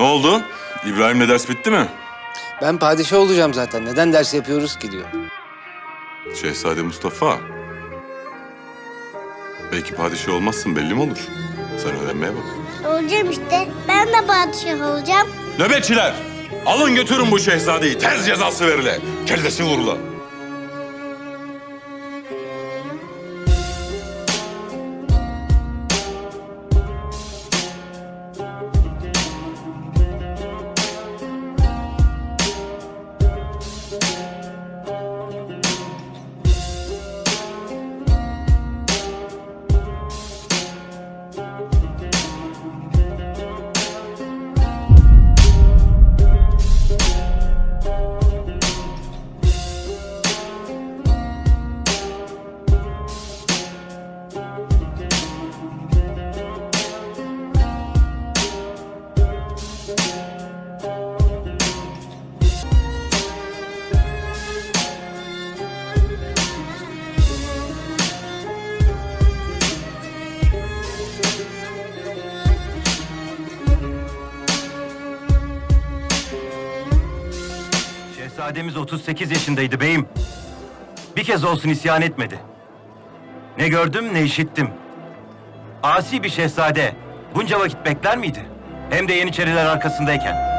Ne oldu? İbrahim'le ders bitti mi? Ben padişah olacağım zaten. Neden ders yapıyoruz ki diyor. Şehzade Mustafa. Belki padişah olmazsın belli mi olur? Sen öğrenmeye bak. Olacağım işte. Ben de padişah olacağım. Nöbetçiler! Alın götürün bu şehzadeyi. Tez cezası verile. Kellesi vurula. Şehzademiz 38 yaşındaydı beyim. Bir kez olsun isyan etmedi. Ne gördüm ne işittim. Asi bir şehzade bunca vakit bekler miydi? Hem de Yeniçeriler arkasındayken.